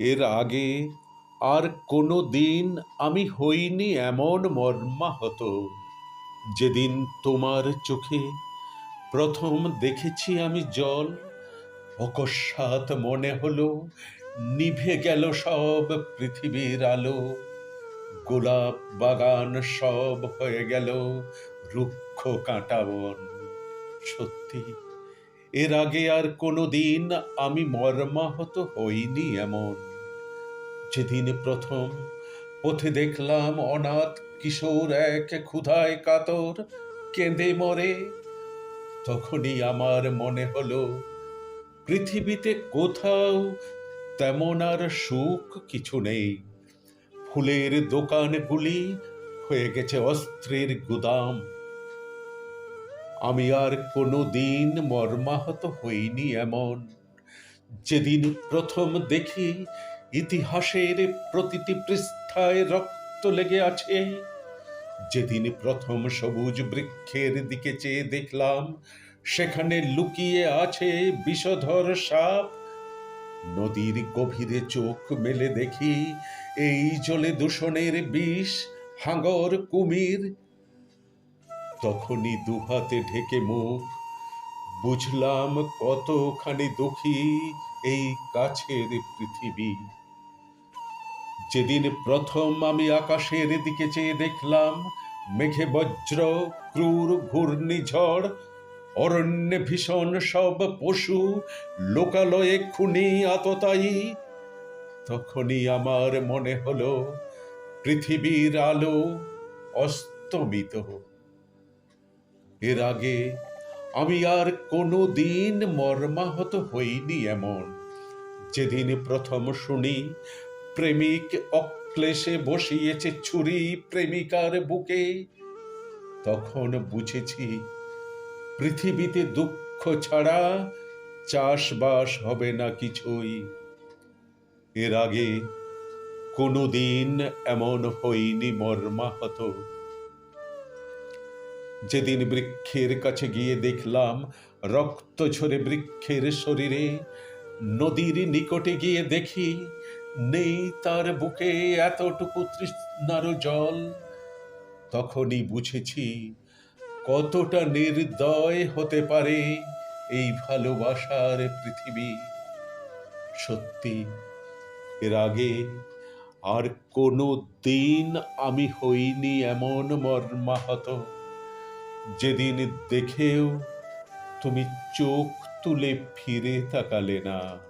এর আগে আর কোনো দিন আমি হইনি এমন মর্মাহত। যেদিন তোমার চোখে প্রথম দেখেছি আমি জল, অকস্মাৎ মনে হলো নিভে গেল সব পৃথিবীর আলো। গোলাপ বাগান সব হয়ে গেল রুক্ষ কাঁটাবন সত্যি, এর আগে আর কোনো দিন আমি মর্মাহত হইনি এমন। যেদিন প্রথম পথে দেখলাম অনাথ কিশোর এক ক্ষুধায় কাতর কেঁদে মরে, তখনই আমার মনে হলো, পৃথিবীতে কোথাও তেমন আর সুখ কিছু নেই। ফুলের দোকানগুলি হয়ে গেছে অস্ত্রের গুদাম। আমি আর কোনো দিন মর্মাহত হইনি এমন। যেদিন প্রথম দেখি ইতিহাসের প্রতিটি পৃষ্ঠায় রক্ত লেগে আছে। যেদিন প্রথম সবুজ বৃক্ষের দিকে চেয়ে দেখলাম, সেখানে লুকিয়ে আছে বিষধর সাপ। নদীর গভীরে চোখ মেলে দেখি, এই জলে দূষণের বিষ, হাঙ্গর, কুমির। তখনই দুহাতে ঢেকে মুখ। বুঝলাম কতখানি দুঃখী এই কাছের পৃথিবী। যেদিন প্রথম আমি আকাশের দিকে চেয়ে দেখলাম, মেঘে বজ্র, ক্রূর ঘূর্ণিঝড় অরণ্যে ভীষণ সব পশু, লোকালয়ে খুনি, আততায়ী। তখনই আমার মনে হলো, পৃথিবীর আলো অস্তমিত। এর আগে আমি আর কোনো দিন মর্মাহত হইনি এমন। যেদিন প্রথম শুনি প্রেমিক অক্লেশে বসিয়েছে ছুরি প্রেমিকার বুকে। তখন বুঝেছি, পৃথিবীতে দুঃখ ছাড়া চাষবাস হবে না কিছুই। এর আগে কোনো দিন এমন হইনি মর্মাহত যেদিন বৃক্ষের কাছে গিয়ে দেখলাম রক্ত ঝরে বৃক্ষের শরীরে, নদীর নিকটে গিয়ে দেখি নেই তার বুকে এতটুকু তৃষ্ণার জল। তখনই বুঝেছি কতটা নির্দয় হতে পারে এই ভালোবাসার পৃথিবী। সত্যি, এর আগে আর কোনো দিন আমি হইনি এমন মর্মাহত। যেদিন দেখেও তুমি চোখ তুলে ফিরে তাকালে না।